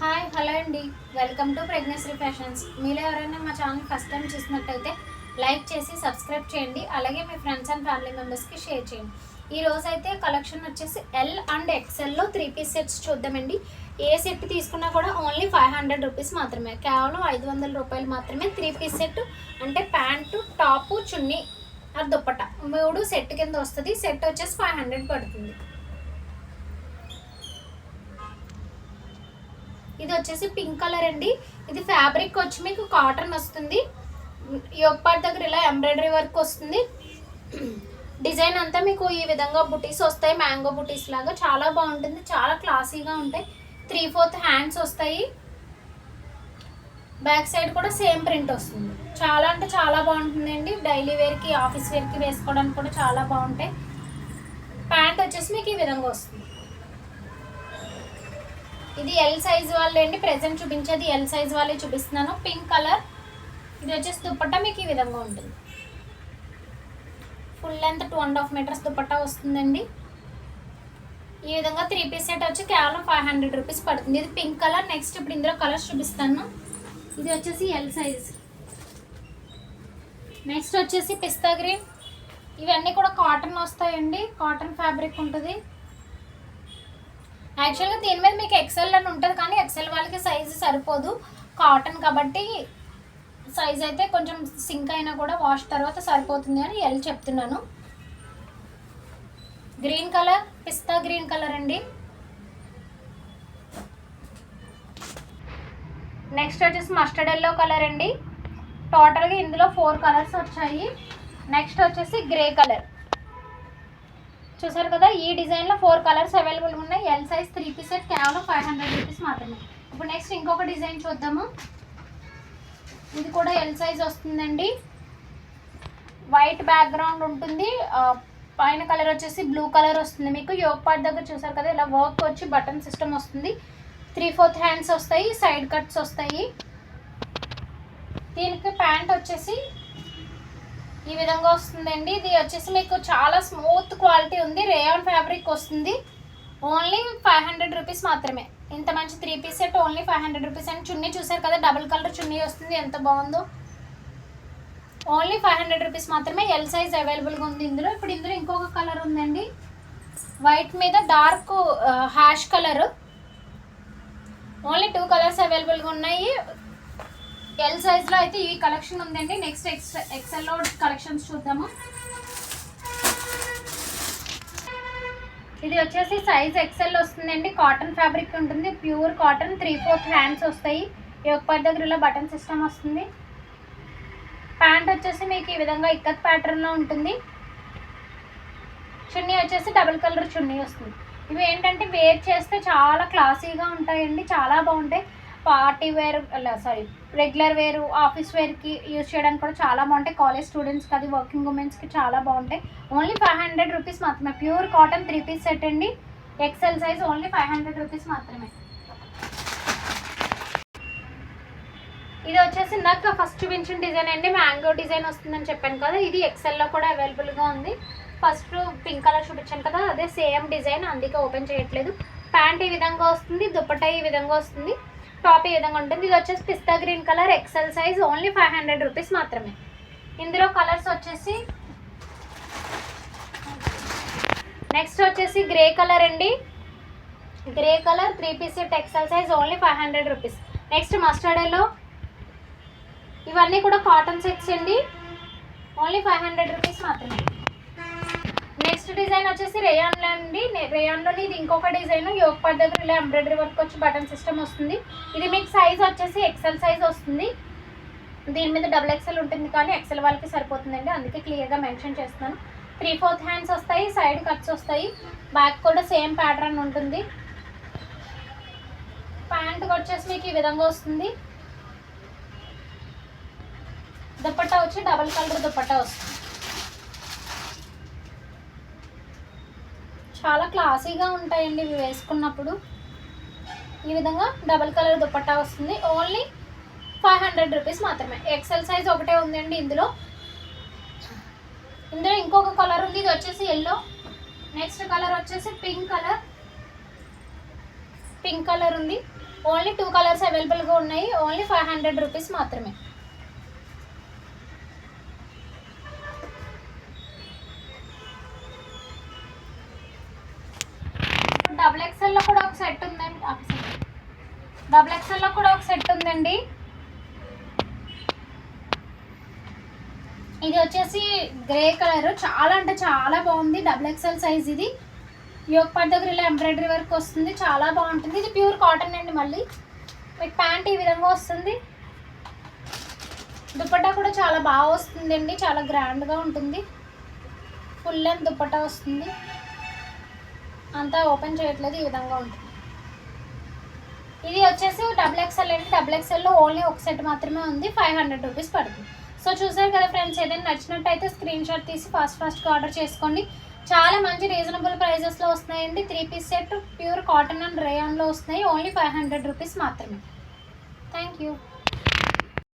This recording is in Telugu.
హాయ్ హలో అండి. Welcome to pregnancy fashions. మీరు ఎవరైనా మా ఛానల్ ఫస్ట్ టైం చూసినట్టయితే లైక్ చేసి సబ్స్క్రైబ్ చేయండి. అలాగే మీ ఫ్రెండ్స్ అండ్ ఫ్యామిలీ మెంబర్స్కి షేర్ చేయండి. ఈ రోజు అయితే కలెక్షన్ వచ్చేసి ఎల్ అండ్ ఎక్సెల్లో త్రీ పీస్ సెట్స్ చూద్దామండి. ఏ సెట్ తీసుకున్నా కూడా ఓన్లీ ఫైవ్ హండ్రెడ్ రూపీస్ మాత్రమే. కేవలం ఐదు వందల రూపాయలు మాత్రమే త్రీ పీస్ సెట్ అంటే ప్యాంటు టాపు చున్నీ అది దుప్పట. మూడు సెట్ కింద వస్తుంది. సెట్ వచ్చేసి ఫైవ్ హండ్రెడ్ పడుతుంది. ఇది వచ్చేసి పింక్ కలర్ అండి. ఇది ఫ్యాబ్రిక్ వచ్చి మీకు కాటన్ వస్తుంది. యోగ్ పార్ట్ దగ్గర ఇలా ఎంబ్రాయిడరీ వర్క్ వస్తుంది. డిజైన్ అంతా మీకు ఈ విధంగా బుటీస్ వస్తాయి. మ్యాంగో బుటీస్ లాగా చాలా బాగుంటుంది. చాలా క్లాసీగా ఉంటాయి. త్రీ ఫోర్త్ హ్యాండ్స్ వస్తాయి. బ్యాక్ సైడ్ కూడా సేమ్ ప్రింట్ వస్తుంది. చాలా అంటే చాలా బాగుంటుందండి డైలీ వేర్కి ఆఫీస్ వేర్కి వేసుకోవడానికి కూడా చాలా బాగుంటాయి. ప్యాంట్ వచ్చేసి మీకు ఈ విధంగా వస్తుంది. ఇది ఎల్ సైజ్ వాళ్ళే అండి. ప్రెసెంట్ చూపించేది ఎల్ సైజ్ వాళ్ళే చూపిస్తున్నాను. పింక్ కలర్ ఇది వచ్చేసి దుప్పట్ట మీకు ఈ విధంగా ఉంటుంది. Full length two and half metres dupatta వస్తుందండి. ఈ విధంగా త్రీ పీస్ సెట్ వచ్చి కేవలం ఫైవ్ హండ్రెడ్ రూపీస్ పడుతుంది. ఇది పింక్ కలర్ నెక్స్ట్ ఇప్పుడు ఇందులో కలర్స్ చూపిస్తాను. ఇది వచ్చేసి ఎల్ సైజ్ నెక్స్ట్ వచ్చేసి పిస్తా గ్రీన్. ఇవన్నీ కూడా కాటన్ వస్తాయండి. కాటన్ ఫ్యాబ్రిక్ ఉంటుంది. యాక్చువల్గా దీని మీద మీకు ఎక్సెల్ అని ఉంటుంది కానీ ఎక్సెల్ వాళ్ళకి సైజు సరిపోదు. కాటన్ కాబట్టి సైజ్ అయితే కొంచెం సింక్ అయినా కూడా వాష్ తర్వాత సరిపోతుంది అని ఎల్ చెప్తున్నాను. Green colour pista green colour అండి. నెక్స్ట్ వచ్చేసి మస్టర్డ్ ఎల్లో కలర్ అండి. టోటల్గా ఇందులో ఫోర్ కలర్స్ వచ్చాయి. నెక్స్ట్ వచ్చేసి గ్రే కలర్ చూసారు కదా ఈ డిజైన్లో ఫోర్ కలర్స్ అవైలబుల్ ఉన్నాయి. L size three piece set కేవలం ఫైవ్ హండ్రెడ్ రూపీస్ మాత్రమే. ఇప్పుడు నెక్స్ట్ ఇంకొక డిజైన్ చూద్దాము. ఇది కూడా ఎల్ సైజ్ వస్తుందండి. వైట్ బ్యాక్గ్రౌండ్ ఉంటుంది. పైన కలర్ వచ్చేసి బ్లూ కలర్ వస్తుంది మీకు. యోగ్ పార్ట్ దగ్గర చూసారు కదా ఇలా వర్క్ వచ్చి బటన్ సిస్టమ్ వస్తుంది. త్రీ ఫోర్త్ హ్యాండ్స్ వస్తాయి సైడ్ కట్స్ వస్తాయి. దీనికి ప్యాంట్ వచ్చేసి ఈ విధంగా వస్తుందండి. ఇది వచ్చేసి మీకు చాలా స్మూత్ క్వాలిటీ ఉంది. రేయాన్ ఫ్యాబ్రిక్ వస్తుంది. ఓన్లీ ఫైవ్ హండ్రెడ్ రూపీస్ మాత్రమే. ఇంత మంచి three piece set only five hundred rupees. And chunni చూసారు కదా డబుల్ కలర్ చున్నీ వస్తుంది. ఎంత బాగుందో. ఓన్లీ ఫైవ్ హండ్రెడ్ రూపీస్ మాత్రమే ఎల్ సైజ్ అవైలబుల్గా ఉంది ఇందులో. ఇప్పుడు ఇందులో ఇంకొక కలర్ ఉందండి. వైట్ మీద dark ash colour. Only two colours అవైలబుల్గా ఉన్నాయి. ఎల్ సైజ్లో అయితే ఈ కలెక్షన్ ఉందండి. నెక్స్ట్ ఎక్స్ ఎక్సెల్లో కలెక్షన్స్ చూద్దాము. ఇది వచ్చేసి సైజ్ ఎక్సెల్ వస్తుందండి. కాటన్ ఫ్యాబ్రిక్ ఉంటుంది. Pure cotton three fourth hands వస్తాయి యోగపాట్ దగ్గర ఇలా బటన్ సిస్టమ్ వస్తుంది. ప్యాంట్ వచ్చేసి మీకు ఈ విధంగా ఇక్కత్ ప్యాటర్న్లో ఉంటుంది. చున్నీ వచ్చేసి డబుల్ కలర్ చున్నీ వస్తుంది. ఇవి ఏంటంటే వేర్ చేస్తే చాలా క్లాసీగా ఉంటాయండి. చాలా బాగుంటాయి. Party wear sari regular wear office వేర్కి యూజ్ చేయడానికి కూడా చాలా బాగుంటాయి. కాలేజ్ స్టూడెంట్స్కి అది వర్కింగ్ ఉమెన్స్కి చాలా బాగుంటాయి. ఓన్లీ ఫైవ్ హండ్రెడ్ రూపీస్ మాత్రమే. Pure cotton three piece set అండి. XL size only five hundred rupees మాత్రమే. ఇది వచ్చేసి ఇందాక ఫస్ట్ చూపించిన డిజైన్ అండి. మ్యాంగో డిజైన్ వస్తుందని చెప్పాను కదా ఇది ఎక్సెల్లో కూడా అవైలబుల్గా ఉంది. ఫస్ట్ పింక్ కలర్ చూపించాను కదా అదే సేమ్ డిజైన్ అందుకే ఓపెన్ చేయట్లేదు. ప్యాంట్ ఈ విధంగా వస్తుంది దుప్పట ఈ విధంగా వస్తుంది. టాప్ ఈ విధంగా ఉంటుంది? ఇది వచ్చేసి పిస్తా green colour XL size only five hundred rupees మాత్రమే. ఇందులో కలర్స్ వచ్చేసి నెక్స్ట్ వచ్చేసి గ్రే కలర్ అండి. Grey colour three piece set XL size only five hundred rupees next mustard yellow ఇవన్నీ కూడా కాటన్ సెట్స్ అండి. ఓన్లీ ఫైవ్ హండ్రెడ్ రూపీస్ మాత్రమే. నెక్స్ట్ డిజైన్ వచ్చేసి రేయాన్లో అండి. రేయాన్లోని ఇది ఇంకొక డిజైన్ యోగ పద్ధతిలో ఇలా ఎంబ్రాయిడరీ వర్క్ వచ్చి బటన్ సిస్టమ్ వస్తుంది. ఇది మీకు సైజ్ వచ్చేసి ఎక్సెల్ సైజ్ వస్తుంది. దీని మీద డబుల్ ఎక్సెల్ ఉంటుంది కానీ ఎక్సెల్ వాళ్ళకి సరిపోతుందండి. అందుకే క్లియర్గా మెన్షన్ చేస్తున్నాను. త్రీ ఫోర్త్ హ్యాండ్స్ వస్తాయి సైడ్ కట్స్ వస్తాయి. బ్యాక్ కూడా సేమ్ ప్యాటర్న్ ఉంటుంది. ప్యాంట్ వచ్చేసి మీకు ఈ విధంగా వస్తుంది. దుప్పట్ట వచ్చి డబల్ కలర్ దుప్పట్ట వస్తుంది. చాలా క్లాసీగా ఉంటాయండి ఇవి వేసుకున్నప్పుడు. ఈ విధంగా డబల్ కలర్ దుపట్టా వస్తుంది. ఓన్లీ ఫైవ్ హండ్రెడ్ రూపీస్ మాత్రమే. ఎక్సెల్ సైజ్ ఒకటే ఉందండి ఇందులో. ఇందులో ఇంకొక కలర్ ఉంది. ఇది వచ్చేసి ఎల్లో. నెక్స్ట్ కలర్ వచ్చేసి పింక్ కలర్. పింక్ కలర్ ఉంది. ఓన్లీ టూ కలర్స్ అవైలబుల్గా ఉన్నాయి. ఓన్లీ ఫైవ్ హండ్రెడ్ రూపీస్ మాత్రమే. ఒక సెట్ ఉందండి. డబుల్ ఎక్స్ఎల్లో కూడా ఒక సెట్ ఉందండి. ఇది వచ్చేసి గ్రే కలర్. చాలా అంటే చాలా బాగుంది. డబుల్ ఎక్స్ఎల్ సైజ్ ఇది. యోగ పాట్ దగ్గర ఇలా ఎంబ్రాయిడరీ వర్క్ వస్తుంది. చాలా బాగుంటుంది. ఇది ప్యూర్ కాటన్ అండి మళ్ళీ. మీకు ప్యాంట్ ఈ విధంగా వస్తుంది. దుపట్టా కూడా చాలా బాగా వస్తుందండి. చాలా గ్రాండ్గా ఉంటుంది. ఫుల్ లెంత్ దుపట్టా వస్తుంది. అంతా ఓపెన్ చేయట్లేదు. ఈ విధంగా ఉంటుంది. ఇది వచ్చేసి డబుల్ ఎక్స్ఎల్ అండి. డబుల్ ఎక్స్ఎల్లో ఓన్లీ ఒక సెట్ మాత్రమే ఉంది. ఫైవ్ హండ్రెడ్ రూపీస్ పడుతుంది. సో చూసారు కదా ఫ్రెండ్స్ ఏదైనా నచ్చినట్టయితే స్క్రీన్ షాట్ తీసి ఫాస్ట్ ఫాస్ట్గా ఆర్డర్ చేసుకోండి. చాలా మంచి రీజనబుల్ ప్రైజెస్లో వస్తున్నాయండి. Three piece set pure cotton and రేయాన్లో వస్తున్నాయి. ఓన్లీ ఫైవ్ హండ్రెడ్ రూపీస్ మాత్రమే. Thank you